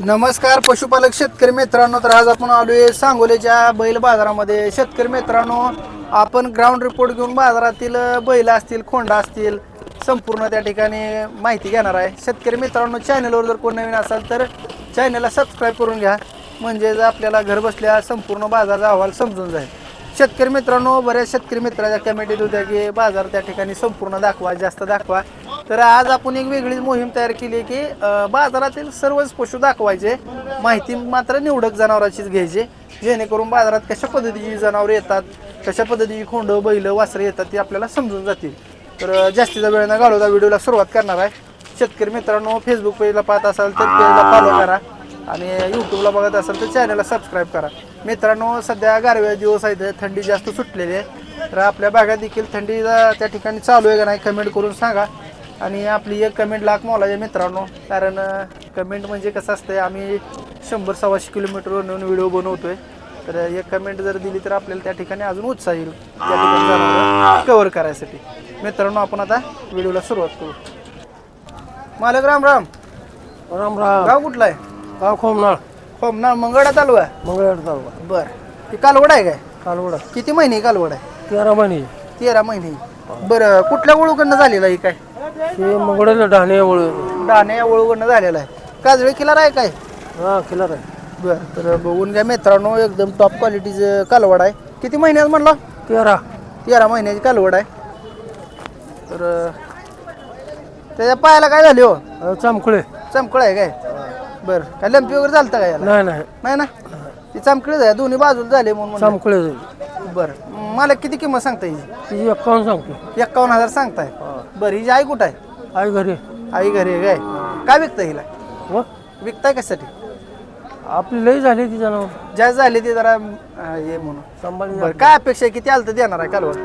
नमस्कार पशुपालक शेतकरी मित्रांनो. तर आज आपण आलो आहे सांगोलीच्या बैल बाजारामध्ये. शेतकरी मित्रांनो आपण ग्राउंड रिपोर्ट घेऊन बाजारातील बैल असतील खोंडा असतील संपूर्ण त्या ठिकाणी माहिती घेणार आहे. शेतकरी मित्रांनो चॅनलवर जर कोण नवीन असाल तर चॅनलला सबस्क्राईब करून घ्या. म्हणजे आपल्याला घरबसल्या संपूर्ण बाजाराचा अहवाल समजून जाईल. शेतकरी मित्रांनो बऱ्याच शेतकरी मित्राच्या कमेंटीत होत्या की बाजार त्या ठिकाणी संपूर्ण दाखवा जास्त दाखवा. तर आज आपण एक वेगळी मोहीम तयार केली की बाजारातील सर्वच पशु दाखवायचे. माहिती मात्र निवडक जनावरांचीच घ्यायची. जेणेकरून बाजारात कशा पद्धतीची जनावरं येतात कशा पद्धतीची खोंड बैल वासरे येतात ते आपल्याला समजून जातील. तर जास्तीचा वेळ न घालवता व्हिडिओला सुरुवात करणार आहे. शेतकरी मित्रांनो फेसबुक पेजला पाहत असाल तर पेजला फॉलो करा आणि यूट्यूबला बघत असाल तर चॅनलला सबस्क्राईब करा. मित्रांनो सध्या गारव्या दिवस आहेत थंडी जास्त सुटलेली आहे. तर आपल्या भागात देखील थंडी त्या ठिकाणी चालू आहे का नाही कमेंट करून सांगा. आणि आपली एक कमेंट लाख मोलाचे मित्रांनो. कारण कमेंट म्हणजे कसं असतंय आम्ही शंभर सव्वाशे किलोमीटरवर नेऊन व्हिडिओ बनवतोय. तर एक कमेंट जर दिली तर आपल्याला त्या ठिकाणी अजून उत्साह येईल. त्या ठिकाणी कव्हर करायसाठी. मित्रांनो आपण आता व्हिडिओला सुरुवात करू. मालक राम राम. राम राम. गाव कुठला आहे? गाव खोमनाळ. हो ना मंगळा चालू आहे? मंगळवार तालुका. बर. ती कालवड आहे काय? कालवडा. किती महिने कालवड आहे? तेरा महिने. तेरा महिने. बरं कुठल्या वळूकडनं झालेलं आहे काय? ते मंगळवार ढाणे वळ दाणे या वळूकडनं झालेलं आहे. काजळे किलर आहे काय? हा किलर आहे. बर तर बघून घ्या मित्रांनो एकदम टॉप क्वालिटीचं कालवड आहे. किती महिन्यात म्हणलं? तेरा. तेरा महिन्याची कालवड आहे. तर त्याच्या पायाला काय झाले हो? अं, चामखुळे. चमकळ आहे काय? बरं काय लंपी वगैरे चालतं का याला? नाही नाही. नाही ना? ती चमकळीच आहे दोन्ही बाजूला झाले म्हणून म्हणलं. चामखुळे बरं. मला किती किंमत सांगता येईल तिची एक्कावन्न सांगतो एक्कावन्न हजार सांगताय. बरं हिची आई कुठं आहे? आई घरी आई घरी आहे काय? काय विकताय हिला? व विकताय कशासाठी? आपली लई झाली ती जनावर. जास्त झाली ते जरा अं, हे म्हणून. सांभाळी बरं काय अपेक्षा आहे? किती आलं तर देणार आहे कालवड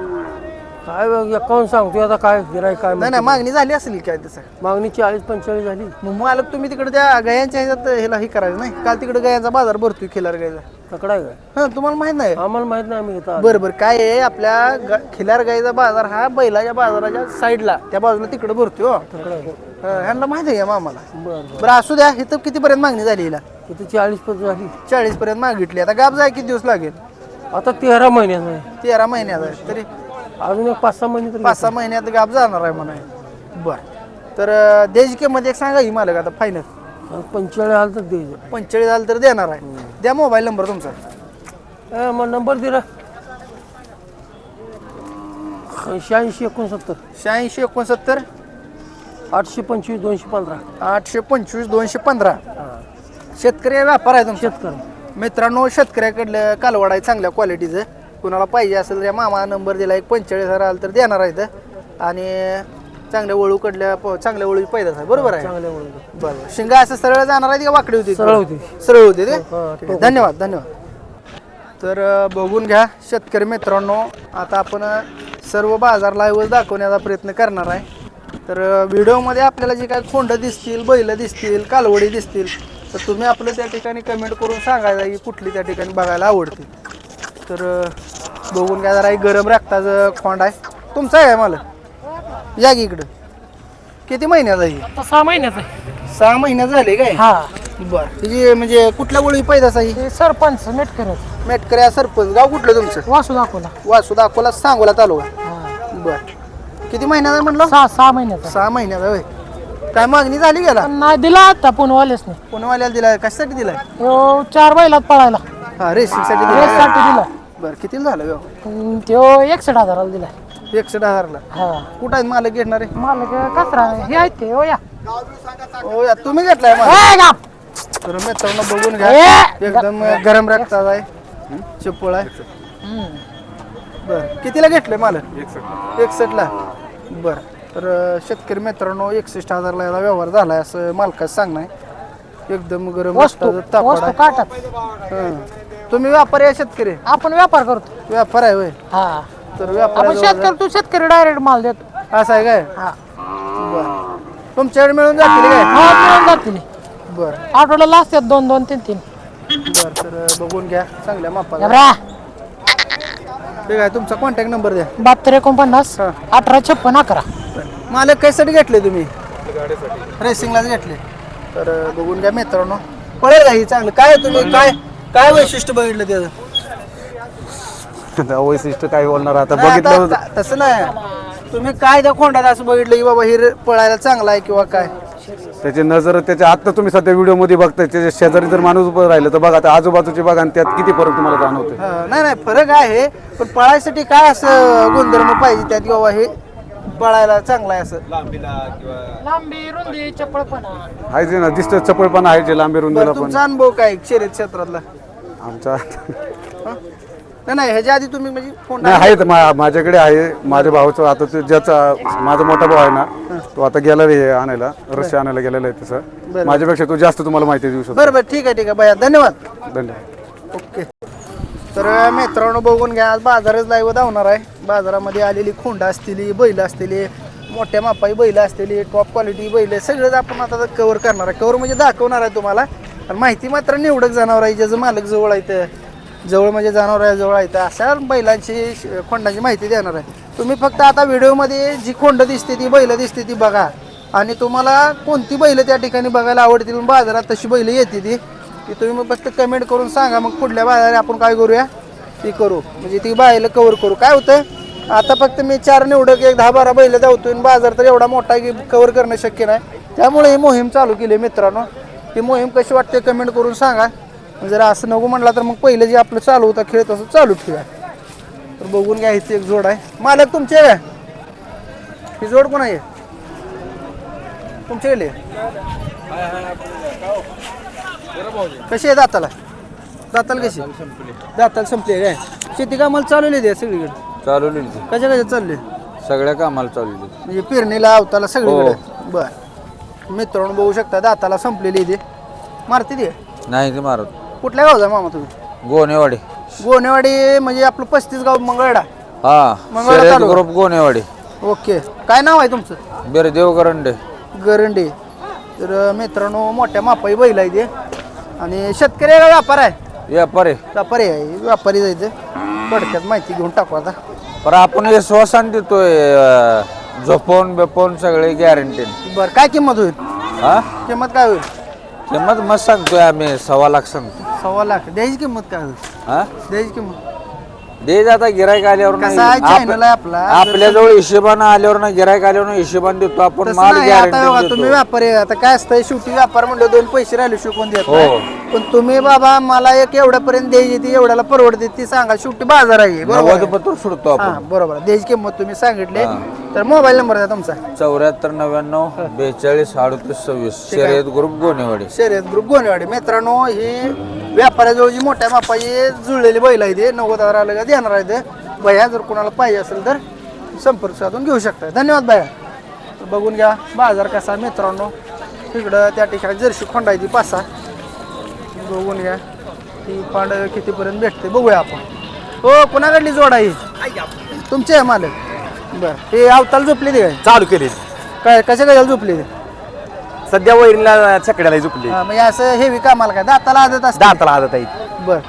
काय बघ, एक्कावन्न सांगतो आता काय गिराय काय नाही नाही मागणी झाली असेल काय तसं? मागणी चाळीस पंचेचाळीस झाली. मग मालक तुम्ही तिकडे त्या गायांच्या ह्याच्यात ह्याला हे करायचं नाही? काल तिकडे गायांचा बाजार भरतोय खिलार गायचा तकडा आहे काय हां तुम्हाला माहीत नाही? आम्हाला माहीत नाही आम्ही आलो. बरं बरं काय आहे आपल्या ग- खिलार गाईचा बाजार हा बैलाच्या बाजाराच्या साईडला त्या बाजूला तिकडे भरतोय हो. तकडा आहे. हं, ह्यांना माहिती आहे मामाला. बरं बरं. असू द्या इथं कितीपर्यंत मागणी झाली हिला? इथं चाळीस पद झाली. चाळीस पर्यंत मागितली. आता गाब जाय किती दिवस लागेल? आता तेरा महिन्यात आहे. तेरा महिन्यात आहे. तरी अजून एक पाच सहा महिने तरी पाच सहा महिन्यात गाब जाणार आहे म्हणा. बर. तर अं, द्यायची किंमत एक सांगा ही मालक आता फायनल पंचेचाळीस आलं तर द्यायचं पंचेचाळीस झालं तर देणार आहे. द्या मोबाईल नंबर तुमचा. ए, मग नंबर दिला शहाऐंशी एकोणसत्तर. शहाऐंशी एकोणसत्तर. आठशे पंचवीस दोनशे पंधरा. आठशे पंचवीस दोनशे पंधरा. शेतकरी व्यापार आहे तुमचा? शेतकरी. मित्रांनो शेतकऱ्याकडलं कालवड आहे चांगल्या क्वालिटीचं कुणाला पाहिजे असेल तर या मामा नंबर दिला एक पंचेचाळीस हजार आलं तर देणार आहे इथं. आणि चांगल्या वळूकडल्या प- चांगल्या वळू पैदाच आहे बरोबर आहे? चांगल्या मुलं बरं शिंगा असं सरळ जाणार आहे का वाकडी होती? सरळ होती. सरळ होते ते? हा, ठीक आहे. धन्यवाद धन्यवाद. तर अ, बघून घ्या शेतकरी मित्रांनो आता आपण अ, सर्व बाजार लाईव्ह दाखवण्याचा प्रयत्न करणार आहे. तर अ, व्हिडिओमध्ये आपल्याला जे काही खोंड दिसतील बैल दिसतील कालवडी दिसतील तर तुम्ही आपलं त्या ठिकाणी कमेंट करून सांगायचं की कुठली त्या ठिकाणी बघायला आवडते तर बघून घ्या जरा गरम रक्ताचं खोंड आहे. तुमचं आहे मला या की इकडं. किती महिन्याचा आहे? आता सहा महिन्यात आहे. सहा महिन्यात झाले काय? हा. बर. तिची म्हणजे कुठल्या वळी पैदास ते सरपंच मीठ करत मेटकऱ्या सरपंच. गाव कुठलं तुमचं? वासू दाखवला. वासू दाखवला सांगोला तालुका. बर. किती महिन्यात आहे म्हणलं? सहा सहा महिन्याचा सहा महिन्यात होय. काय मागणी झाली गेला? नाही दिला आता पुणवालेच नाही पुणेवाल्याला दिलाय. कशासाठी दिलाय? तो चार बैलात पळायला. हा रेसिंगसाठी दिलाय रेससाठी दिला. बर कितीला झालं एकसठ हजाराला दिला एकशे हा. कुठं आहेत मालक घेणारे? मालक कचरा हे आहेत ते हो या. हो या तुम्ही घेतलाय मालक? ए, गाप. तर मित्रांनो बघून घ्या. ए, एकदम गरम रक्ताचा आहे. चिपळ आहे. हम्म. बर कितीला घेतलंय मालक? एकसष्ट ला बर तर अं, शेतकरी मित्रांनो एकसष्ट हजारला याला व्यवहार झालाय असं मालकाचं सांगणं आहे. एकदम गरम वस्तू रक्ताचं तापड. वस्तू आहे काटत हं. तुम्ही व्यापारी आहे शेतकरी? आपण व्यापार करतो. व्यापार आहे होय. हा. तर व्यापार शेतकरी तू शेतकरी डायरेक्ट माल देतो. असं आहे काय? हा. बर. तुमच्याकडे मिळून जातील काय? हा मिळून जातील. बर. आठवड्याला असतात दोन दोन तीन तीन. बर तर बघून घ्या चांगल्या मापाला. एवढा ठीक आहे तुमचा कॉन्टॅक्ट नंबर द्या. बहात्तर एकोणपन्नास हा. अठरा छप्पन अकरा. मालक कशासाठी घेतले तुम्ही? रेसिंगलाच घेतले. तर बघून घ्या मित्रांनो. पळेल का ही चांगलं? काय तुम्ही काय काय वैशिष्ट्य बघितलं त्याचं? वैशिष्ट्य काय बोलणार आता नाही, आता- बघितलं आता- तसं नाही. तुम्ही काय त्या खोंडात असं बघितलं की बाबा ही रे- पळायला चांगला आहे किंवा काय? त्याची नजर त्याच्या आता तुम्ही सध्या व्हिडिओमध्ये बघताय त्याच्या शेजारी जर माणूस उभं राहिलं तर बघा त्या आजूबाजूचे बघा आणि त्यात किती फरक तुम्हाला जाणवतोय. हा, नाही नाही फरक आहे पण पळायसाठी काय असं गुणधर्म पाहिजे त्यात की बाबा हे पळायला चांगलं आहे असं. लांबी रुंदी चपळपणा. आहे जे ना दिसतं चपळपणा आहे जे लांबी रुंदीला बरं पण. तुमचा अनुभव काय शर्यत क्षेत्रातला? आमचा हा? नाही नाही ह्याच्या आधी तुम्ही म्हणजे नाही आहेत मा- माझ्याकडे आहे माझ्या भावाचं. आता ते ज्याचा माझा मोठा भाऊ आहे ना तो आता गेला रे आणायला रस्से आणायला गेलेला आहे तसं. माझ्यापेक्षा तो जास्त तुम्हाला माहिती देऊ शकतो. बरं बरं ठीक आहे ठीक आहे. भैया धन्यवाद. धन्यवाद. ओके. तर मित्रांनो बघून घ्या आज बाजारच लाईव्ह धावणार आहे. बाजारामध्ये आलेली खोंड असतील बैल असतील मोठ्या मापाई बैल असतील टॉप क्वालिटी बैल सगळंच आपण आता कव्हर करणार आहे. कवर म्हणजे दाखवणार आहे तुम्हाला. आणि माहिती मात्र निवडक जनावर आहे ज्याचं मालक जवळ आहे जवळ म्हणजे जनावर आहे जवळ आहे तर अशा बैलांची खोंडांची माहिती देणार आहे. तुम्ही फक्त आता व्हिडिओमध्ये जी खोंड दिसते ती बैल दिसते ती बघा. आणि तुम्हाला कोणती बैल त्या ठिकाणी बघायला आवडतील? बाजारात तशी बैल येते ती. की तुम्ही मग फक्त कमेंट करून सांगा मग पुढल्या बाजारात आपण काय करूया? ती करू. म्हणजे ती बायला कवर करू. काय होतं? आता फक्त मी चार निवडक एक दहा बारा बैल जाऊतो आणि बाजार तर एवढा मोठा आहे की कव्हर करणं शक्य नाही. त्यामुळे ही मोहीम चालू केली आहे मित्रांनो. ही मोहीम कशी वाटते कमेंट करून सांगा. जर असं नको म्हटला तर मग पहिलं जे आपलं चालू होता खेळ तसं चालू ठेवा तर बघून घ्या एक जोड आहे. मालक तुमचे ही जोड कोण आहे? तुमच्या गेले कशी आहे दाताला? दाताला कशी? दाताला संपली काय शेती कामाला चालवली द्या सगळीकडे? चालवली कशा कशा चालले? सगळ्या कामाला चालवली म्हणजे पेरणीला अवताला सगळीकडे? बर. मित्रांनो बघू शकता दाताला संपलेली इथे मारती दे नाही ते मारत. कुठल्या गावचा मामा तुम्ही? गोनेवाडी. गोनेवाडी म्हणजे आपलं पस्तीस गाव मंगळडा. हा मंगळवार शर्यत तालुका. ग्रुप गोनेवाडी. ओके. काय नाव आहे तुमचं? बेरे देवगरंडे गरंडे. तर मित्रांनो मोठ्या मापाई बैल आहे ते. आणि शेतकरी आहे का व्यापार आहे. व्यापारी व्यापारी आहे व्यापारी जायचं. पडक्यात माहिती घेऊन टाकू आता. पण आपण हे श्वासान देतोय अं, झोपवून बेपवून सगळे गॅरंटी बरं काय किंमत होईल? हा? किंमत काय होईल? किंमत मस्त सांगतोय आम्ही सव्वा लाख सांगतो सव्वा लाख. द्यायची किंमत काय होईल? हा? द्यायची किंमत? दे जाता गिरायक आल्यावर. कसा आहे आप- channel आहे आपला. आपल्या जवळ हिशोबानं आल्यावर ना गिरायक आल्यावर ना हिशोबानं देतो आपण तसं माल नाही आता बघा गॅरंटी तुम्ही देतो व्यापारी आहे. आता काय असतंय शेवटी व्यापार म्हणलं दोन पैसे राहिले शिकवून देत हो. नाही. पण तुम्ही बाबा मला एक एवढ्यापर्यंत द्यायची ती एवढ्याला परवडते ती सांगा. शेवटी बाजार आहे बरोबर नव्वद आहे? पत्र सोडतो हा आपण बरोबर. द्यायची किंमत तुम्ही सांगितले. तर मोबाईल नंबर आहे तुमचा. चौऱ्याहत्तर नव्याण्णव बेचाळीस अडतीस सव्वीस. शर्यत ग्रुप गोनेवाडी. शर्यत ग्रुप गोनेवाडी. मित्रांनो ही व्यापाऱ्याजवळ जी मोठ्या मापाची जुळलेली बैल आहे ते नव्वद हजार आलं का देणार आहे ते. भैया जर कोणाला पाहिजे असेल तर संपर्क साधून घेऊ शकता धन्यवाद भैया तर बघून घ्या बाजार कसा मित्रांनो. तिकडं त्या ठिकाणी जर्शी खोंडा आहे ती पाच सहा बघून घ्या. ती पांड कितीपर्यंत भेटते बघूया आपण. हो कोणाकडली जोड आहे ही? तुमचे आहे मालक. बरं हे अवताल झोपली ते काय? चालू केली. काय कशा कशाला झोपली ते? सध्या वैरीला छकड्याला झुकली हा, म्हणजे असं हेवी कामाला काय? दाताला आदत असते. दाताला आदत आहे. बर.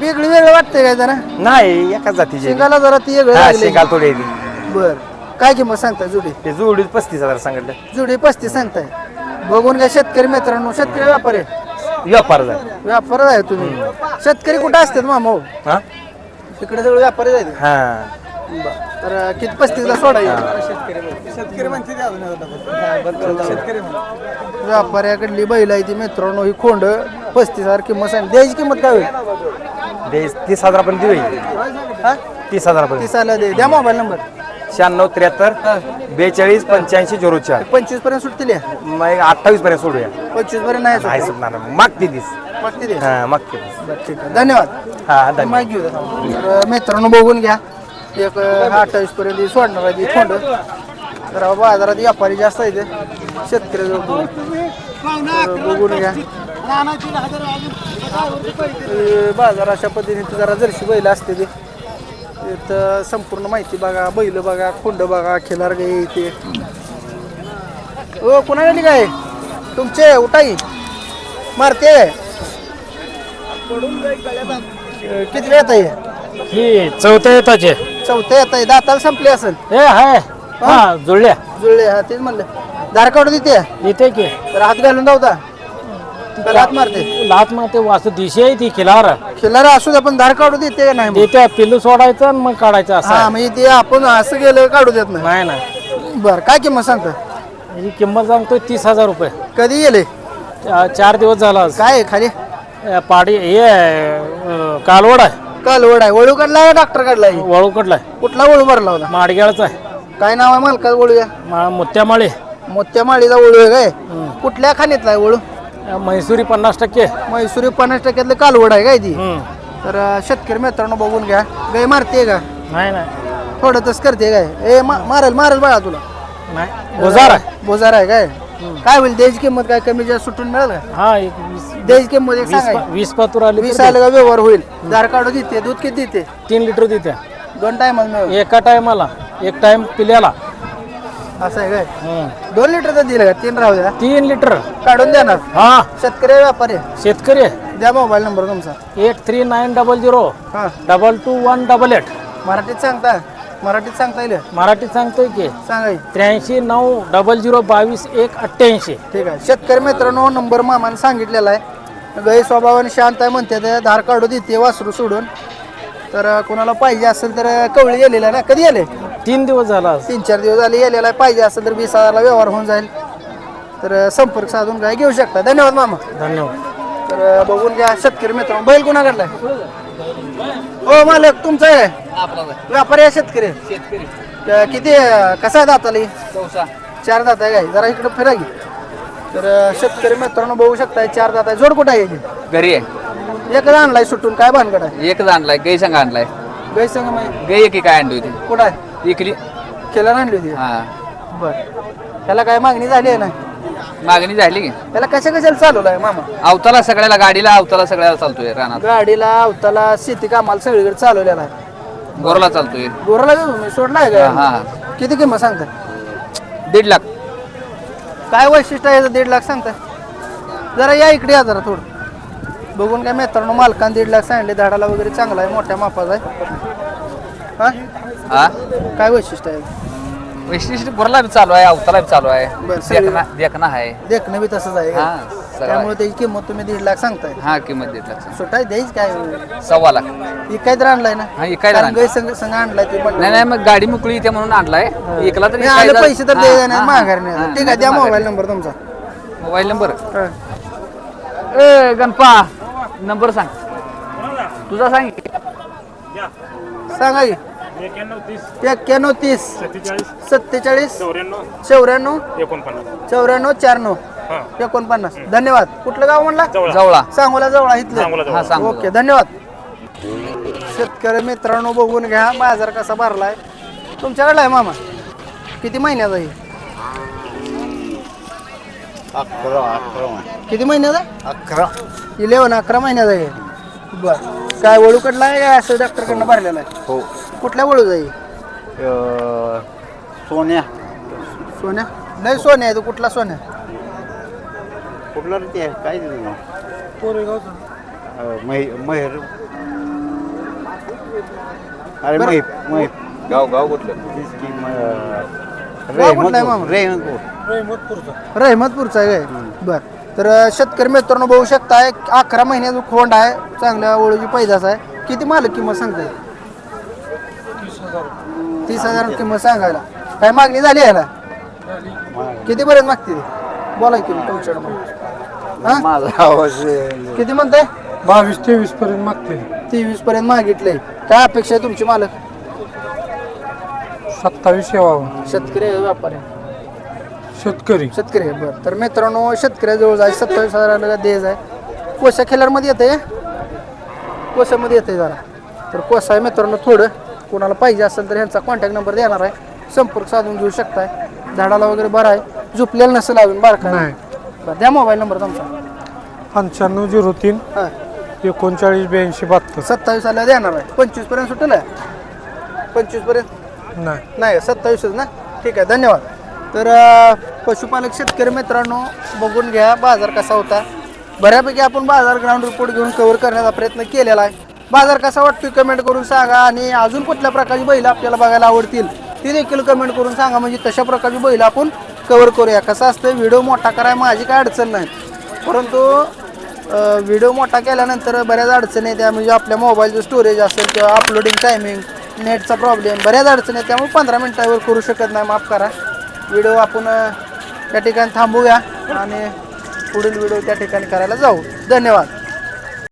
वेगळी वेगळं वाटतंय काय जरा? नाही एकाच जातीची शिंगाला जरा ती वेगळं लागली. शिंगाल थोडी आहे ती. बर. काय किंमत सांगताय जुडी? ते जोडीच पस्तीस हजार सांगितलं. जुडी पस्तीस सांगताय. बघून घ्या शेतकरी मित्रांनो शेतकरी व्यापारी. व्यापार झाला. व्यापार आहे तुम्ही. शेतकरी कुठं असतात मामा हो? हा? तिकडे सगळे व्यापारी जायचे हा. तर अं, किती पस्तीसला सोडा व्यापाऱ्याकडली बैल आहे ती मित्रांनो. ही खोंड पस्तीस हजार किंमत सांग. द्यायची किंमत काय होईल? ते तीस हजारापर्यंत देऊ. हा? तीस हजारापर्यंत तीसाला दे. द्या मोबाईल नंबर. शहाण्णव त्र्याहत्तर बेचाळीस पंच्याऐंशी झिरो चार पंचवीसपर्यंत सुटतील या? मग अठ्ठावीस पर्यंत सोडूया. पंचवीसपर्यंत नाही नाही. सुटणार. नाही. मागते तीस मागते दे हा मागते तीस बरं, ठीक आहे. धन्यवाद. हा धन्यवाद. माहिती घेऊ द्या. तर मित्रांनो बघून घ्या. एक अठ्ठावीस पर्यंत ही सोडणार आहे ती खोंड. तर बाजारात व्यापारी जास्त आहे ते शेतकरी बघून घ्या. बाजार अशा पद्धतीने जरा जर्शी बैल असते ते. तर संपूर्ण माहिती बघा बैल बघा खोंड बघा खिलार गाई ते ओ कुणाकडे काय? तुमचे उठाई. मारते. किती वेळ आहे? ही चौथ्या येताचे. चौथ्या येत आहे. दाताला संपले असेल. ए हाय. हा? जुळल्या. जुळले हा तेच म्हणलं. काढून देते. इथे की. तर हात घालून धावता लात मारते. लात मारते वासू दिशे आहे ती खिलार खिल्लार असू द्या पण धार काढू देते का नाही मग? देते पिल्लू सोडायचं आणि मग काढायचं असं हा आहे. म्हणजे ते आपण असं गेलं काढू देत नाही. नाही नाही. बर काय किंमत सांगता? याची किंमत सांगतोय तीस हजार रुपये. कधी गेले? चार दिवस झाला आज. काय आहे खाली? अ, पाडी हे आहे, अ, कालवड आहे. कालवड आहे. वळू काढला का डॉक्टर काढलाय? वळू कडलाय कुठला वळू भरला होता? माडग्याळचा आहे. काय नाव आहे मालका वळू या? मा- मुत्यामाळे. मोत्या माळीचा वळू आहे काय? कुठल्या खाणीतला आहे वळू? म्हैसुरी पन्नास टक्के. म्हैसुरी पन्नास टक्क्यातलं कालवड आहे काय ती? हम्म. तर अं, शेतकरी मित्रांनो बघून घ्या. गाय मारते का? नाही नाही. थोडं तस करते काय? ए मा- मारेल मारेल बाळा तुला. नाही. गुजार आहे. बोजार आहे काय? काय होईल द्यायची किंमत काय? कमी जास्त सुटून मिळेल का? हा एक वीस द्यायची किंमत एक वीस पा- वीस पातूर आली वीस तर आलं का व्यवहार होईल. दार काढू देते दूध किती देते? तीन लिटर देते. दोन टायमात मिळेल. एका टायमाला एक टाइम पिल्याला. असं आहे काय. दोन लिटर तर दिलं का? तीन राहू द्या. तीन लिटर काढून देणार हा. शेतकरी व्यापारी आहे. शेतकरी द्या मोबाईल नंबर तुमचा. Eight three nine double zero हा. Double two one double eight मराठीत सांगता. मराठीत सांगता येईल. मराठीत सांगतोय की. सांगाय त्र्याऐंशी नऊ डबल झिरो बावीस एक अठ्ठ्याऐंशी. ठीक आहे. शेतकरी मित्रांनो नंबर मामाने सांगितलेला आहे. गै स्वभावाने शांत आहे म्हणते ते. धार काढू देते वासरू सोडून. तर अं, कोणाला पाहिजे असेल तर अं, कवळी गेलेला ना? कधी गेले तीन दिवस झाला आज. तीन चार दिवस झाले गेलेला आहे पाहिजे असेल तर वीस हजारला व्यवहार होऊन जाईल. तर अं, संपर्क साधून काय घेऊ शकता. धन्यवाद मामा. धन्यवाद. तर अं, बघून घ्या शेतकरी मित्रांनो. बैल कोणा काढलाय? हो मालक तुमचा आहे. व्यापारी आहे शेतकरी. किती अं, कसा आहे दाताला? ही? चार दात आहे काय? जरा इकडे फिरा की. तर अं, शेतकरी मित्रांनो बघू शकताय चार दात आहे. जोड कुठं आहे याची? घरी आहे. एकच आणलाय सुटून. काय भानगड आहे? एकच आणलाय. गाई संघ आणलाय. गै संग माहिती. गाई एक काय आणली होती? कुठं आहे? इकली खेळायला आणली होती? हा. बर. त्याला काय मागणी झाली आहे ना? मागणी झाली की. त्याला कशा कशाला चालवलाय मामा? अवताला सगळ्याला गाडीला अवताला सगळ्याला चालतोय रानात. गाडीला अवताला शेती कामाला सगळीकडे चालवलेला आहे. गोरला चालतोय. गोराला घेऊ मी सोडलाय हा का? हा किती किंमत सांगता दीड लाख. काय वैशिष्ट्य आहे याचं? दीड लाख सांगता जरा या इकडे या जरा थोडं. बघून काय मित्रांनो मालकान दीड लाख सांगितले. झाडाला वगैरे चांगला आहे मोठ्या मापाचा आहे. हा? हा? काय वैशिष्ट्य आहे? वैशिष्ट्य गोरला बी चालू आहे अवताला बी चालू आहे. बरं, सगळी- देखना देखना आहे. देखणं बी तसंच आहे? हा त्यामुळे. त्याची किंमत तुम्ही दीड लाख सांगताय. हा किंमत दीड लाख सुटाय द्यायच काय? सव्वा लाख. इकाय तर आणलाय ना? हा, इकायला कारण आणलाय. संघ आणलाय ते म्हणलं. नाही नाही मग गाडी मोकळी इथे म्हणून आणलाय. एकला तर नाही, आले पैसे तर द्यायचे नाही माघारी नाही. ठीक आहे द्या मोबाईल नंबर तुमचा. Mobile number? हा. ए गणपा नंबर सांग. तुझा सांग. सांगा की. एक्क्याण्णव तीस. सत्तेचाळीस. चौऱ्याण्णव. चौऱ्याण्णव. चार नऊ एकोणपन्नास. धन्यवाद. कुठलं गाव म्हणला? जवळा. सांगोला जवळ इथलं. हा सांग ओके धन्यवाद. शेतकरी मित्रांनो बघून घ्या बाजार कसा भरलाय. तुमच्याकडला आहे मामा. किती महिन्याचा आहे? किती महिन्याचा? अकरा. इलेवन अकरा महिन्याचा आहे. बर. काय वळू कडला आहे का? असं डॉक्टरकडनं भरलेला आहे? हो. कुठल्या वळू जाईल अं, सोन्या. सोन्या? नाही सोन्या आहे तो कुठला सोन्या? कुठला रे ते काय दिलं नाव? अं, महि- महेर. अरे बरं. महिप गाव गाव कुठलं? तीच की म- गाव कुठलं आहे मामा? रेहमतपूर. रहमतपूरचा. आहे काय बर. तर अं, शेतकरी मित्रांनो बघू शकताय अकरा महिन्याचा खोंड आहे चांगल्या ओळखी पैदास आहे. किती मालक किंमत सांगताय? तीस हजार किंमत सांगायला. काय मागणी झाली आहे ना किती पर्यंत मागते? बोला की तुमच्याकडे मग. हा? माझा आवाज किती म्हणताय? बावीस तेवीस पर्यंत मागते. तेवीस पर्यंत मागितले काय अपेक्षा आहे तुमची मालक? सत्तावीस यावं शेतकरी आहे, व्यापारी. आहे? शेतकरी. शेतकरी आहे बरं. तर मित्रांनो शेतकऱ्याजवळ जाय सत्तावीस हजाराला द्यायचं आहे कोशा खेळाडमध्ये येते कोशामध्ये येते जरा. तर कोसा आहे मित्रांनो थोडं. कोणाला पाहिजे असेल तर ह्यांचा कॉन्टॅक्ट नंबर देणार आहे. संपर्क साधून घेऊ शकताय. झाडाला वगैरे बरं आहे. झोपलेलं नसेल अजून बारका नाही. बरं द्या मोबाईल नंबर तुमचा. पंच्याण्णव झिरो तीन हां. एकोणचाळीस ब्याऐंशी बहात्तर. सत्तावीस आला देणार आहे. पंचवीसपर्यंत सुटेल आहे? पंचवीसपर्यंत? नाही. नाही सत्तावीसच ना? ठीक आहे धन्यवाद. तर अं, पशुपालक शेतकरी मित्रांनो बघून घ्या बाजार कसा होता. बऱ्यापैकी आपण बाजार ग्राउंड रिपोर्ट घेऊन कव्हर करण्याचा प्रयत्न केलेला आहे. बाजार कसा वाटतोय कमेंट करून सांगा आणि अजून कुठल्या प्रकारची बैल आपल्याला बघायला आवडतील ती देखील कमेंट करून सांगा. म्हणजे तशा प्रकारची बैल आपण कवर करूया. कसं असतं व्हिडिओ मोठा कराय माझी काय अडचण नाही. परंतु व्हिडिओ मोठा केल्यानंतर बऱ्याच अडचणी त्या म्हणजे आपल्या मोबाईलचं स्टोरेज असेल किंवा अपलोडिंग टायमिंग नेटचा प्रॉब्लेम बऱ्याच अडचणी आहेत त्यामुळे पंधरा मिनटावर करू शकत नाही. माफ करा. व्हिडिओ आपण त्या ठिकाणी थांबूया आणि पुढील व्हिडिओ त्या ठिकाणी करायला जाऊ. धन्यवाद.